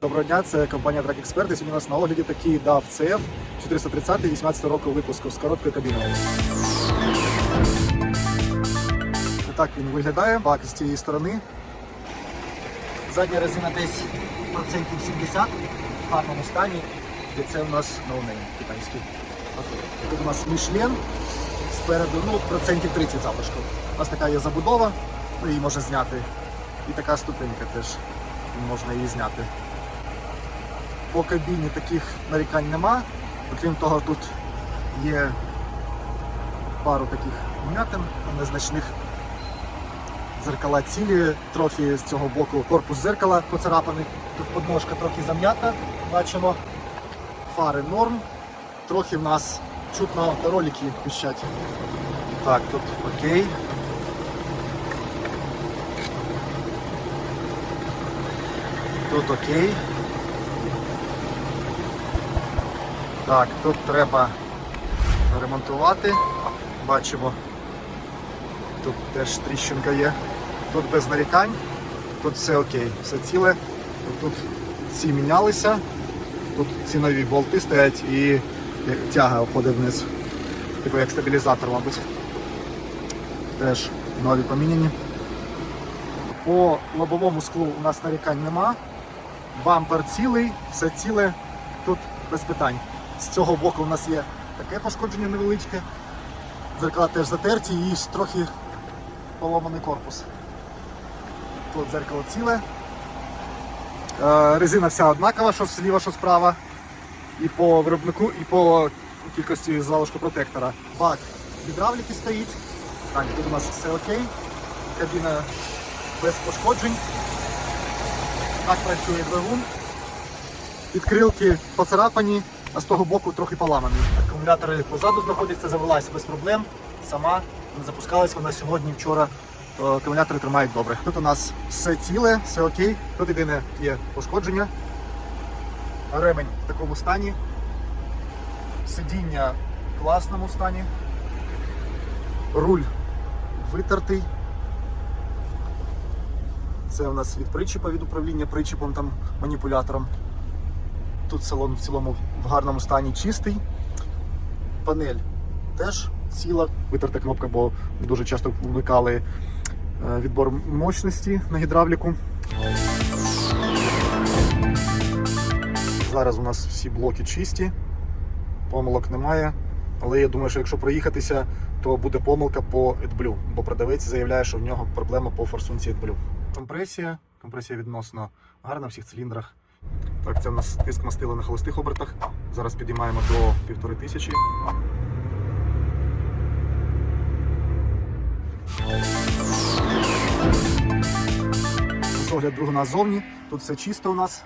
Доброго дня, це компанія Track Expert. Сьогодні у нас на огляді такий DAF CF 430 18 року випуску з короткою кабіною. Так він виглядає, бак з цієї сторони. Задня резина десь процентів 70 в гарному стані. І це у нас ноунейм китайський. Тут у нас Мішлен спереду, ну, процентів 30 залишку. У нас така є забудова, ну, її можна зняти. І така ступенька теж можна її зняти. По кабіні таких нарікань нема. Окрім того, тут є пару таких вмятин незначних. Зеркала цілі, трохи з цього боку корпус зеркала поцарапаний. Тут подножка трохи зам'ята, бачимо. Фари норм. Трохи в нас чутно ролики піщать. Так, тут окей. Тут окей. Так, тут треба ремонтувати. Бачимо. Тут теж тріщинка є. Тут без нарікань. Тут все окей, все ціле. Тут ці мінялися. Тут ці нові болти стоять і тяга обходить вниз. Типу як стабілізатор, мабуть. Теж нові поміняні. По лобовому склу у нас нарікань нема. Бампер цілий, все ціле, тут без питань. З цього боку у нас є таке пошкодження невеличке. Зеркала теж затерті і трохи поломаний корпус. Тут дзеркало ціле. Е, Резина вся однакова, що зліва, що справа. І по виробнику, і по кількості залишку протектора. Бак гідравліки стоїть. Так, тут у нас все окей. Кабіна без пошкоджень. Так працює двигун. Підкрилки поцарапані, а з того боку трохи поламані. Акумулятори позаду знаходяться, завелась без проблем. Сама не запускалась вона сьогодні, вчора. Акумулятори тримають добре. Тут у нас все ціле, все окей. Тут єдине є пошкодження. Ремень в такому стані. Сидіння в класному стані. Руль витертий. Це у нас від причіпа, від управління причіпом, там маніпулятором. Тут салон в цілому в гарному стані чистий. Панель теж ціла. Витерта кнопка, бо дуже часто вмикали е, відбор мощності на гідравліку. Зараз у нас всі блоки чисті, помилок немає. Але я думаю, що якщо проїхатися, то буде помилка по AdBlue, бо продавець заявляє, що в нього проблема по форсунці AdBlue. Компресія. Компресія відносно гарна в всіх циліндрах. Так, це у нас тиск мастила на холостих обертах. Зараз підіймаємо до півтори тисячі. Огляд двигуна ззовні. Тут все чисто у нас,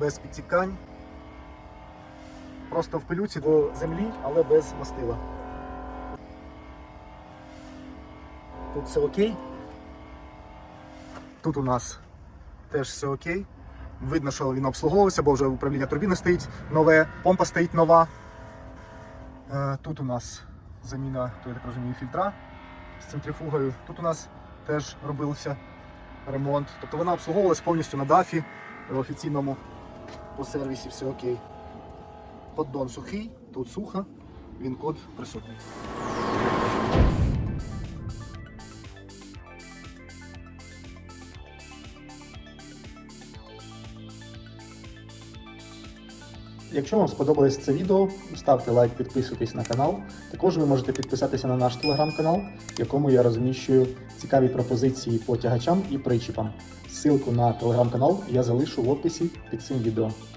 без підтікань. Просто в пилюці до землі, але без мастила. Тут все окей. Тут у нас теж все окей. Видно, що він обслуговувався, бо вже управління турбіни стоїть нове, помпа стоїть нова. Е, Тут у нас заміна, то я так розумію, фільтра з центрифугою. Тут у нас теж робився ремонт. Тобто вона обслуговувалась повністю на дафі в офіційному по сервісі, все окей. Поддон сухий, тут сухо, він код присутній. Якщо вам сподобалось це відео, ставте лайк, підписуйтесь на канал. Також ви можете підписатися на наш телеграм-канал, в якому я розміщую цікаві пропозиції по тягачам і причіпам. Ссылку на телеграм-канал я залишу в описі під цим відео.